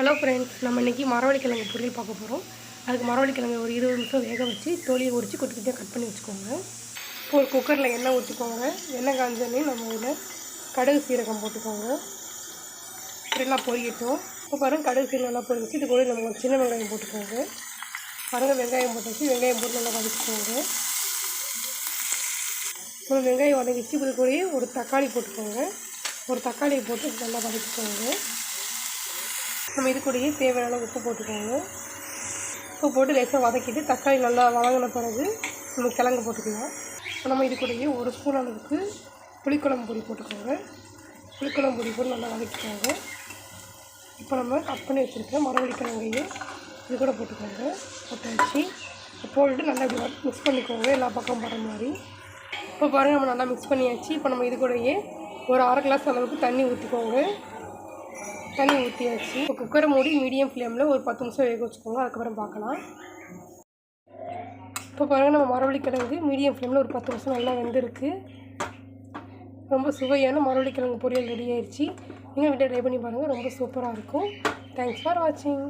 Hello friends நம்ம இன்றைக்கி மரவள்ளிக்கிழங்கு பொரியல் பார்க்க போகிறோம் அதுக்கு மரவள்ளிக்கிழங்கு ஒரு இருபது நிமிஷம் வேக வச்சு தோலியை உரித்து குட்டி குட்டியாக கட் பண்ணி வச்சுக்கோங்க. இப்போ ஒரு குக்கரில் எண்ணெய் ஊற்றிக்கோங்க எண்ணெய் காஞ்சோடனே நம்ம இதில் கடுகு சீரகம் போட்டுக்கோங்க. எல்லாம் பொரியட்டும். இப்போ பாருங்கள் கடுகு சீரகம் நல்லா பொரிச்சு இது கூட நம்ம சின்ன வெங்காயம் போட்டுக்கோங்க. பாருங்கள் வெங்காயம் போட்டு வெங்காயம் போட்டு நல்லா வதக்கிக்கோங்க. ஒரு வெங்காயம் வதக்கிச்சு இது கூட ஒரு தக்காளி போட்டுக்கோங்க. ஒரு தக்காளியை போட்டு நல்லா வதக்கிக்கோங்க. நம்ம இது கூடயே தேவையான உப்பு போட்டுக்கோங்க. உப்பு போட்டு லேசாக வதக்கிட்டு தக்காளி நல்லா வதங்கின பிறகு நம்ம கிழங்கு போட்டுக்கலாம். இப்போ நம்ம இது கூடயே ஒரு ஸ்பூன் அளவுக்கு புளிக்குழம்பு பொடி போட்டுக்கோங்க. புளிக்குழம்பு பொடி போட்டு நல்லா வதக்கிக்கோங்க. இப்போ நம்ம கட் பண்ணி வச்சுருக்க மரவள்ளி கிழங்கையும் இது கூட போட்டுக்கோங்க. போட்டாச்சு. போட்டுட்டு நல்லா இப்படி மிக்ஸ் பண்ணிக்கோங்க. எல்லா பக்கம் போகிற மாதிரி. இப்போ பாருங்கள் நம்ம நல்லா மிக்ஸ் பண்ணியாச்சு. இப்போ நம்ம இது கூடயே ஒரு அரை கிளாஸ் அளவுக்கு தண்ணி ஊற்றிக்கோங்க தண்ணி ஊற்றியாச்சு இப்போ குக்கரை மூடி மீடியம் ஃப்ளேமில் ஒரு பத்து நிமிஷம் வேக வச்சுக்கோங்க. அதுக்கப்புறம் பார்க்கலாம். இப்போ பாருங்கள் நம்ம மரவள்ளி கிழங்கு மீடியம் ஃப்ளேமில் ஒரு பத்து நிமிஷம் நல்லா வெந்திருக்கு. ரொம்ப சுவையான மரவள்ளி கிழங்கு பொரியல் ரெடி ஆயிடுச்சு நீங்கள் வீட்டை ட்ரை பண்ணி பாருங்கள் ரொம்ப சூப்பராக இருக்கும். தேங்க்ஸ் ஃபார் வாட்சிங்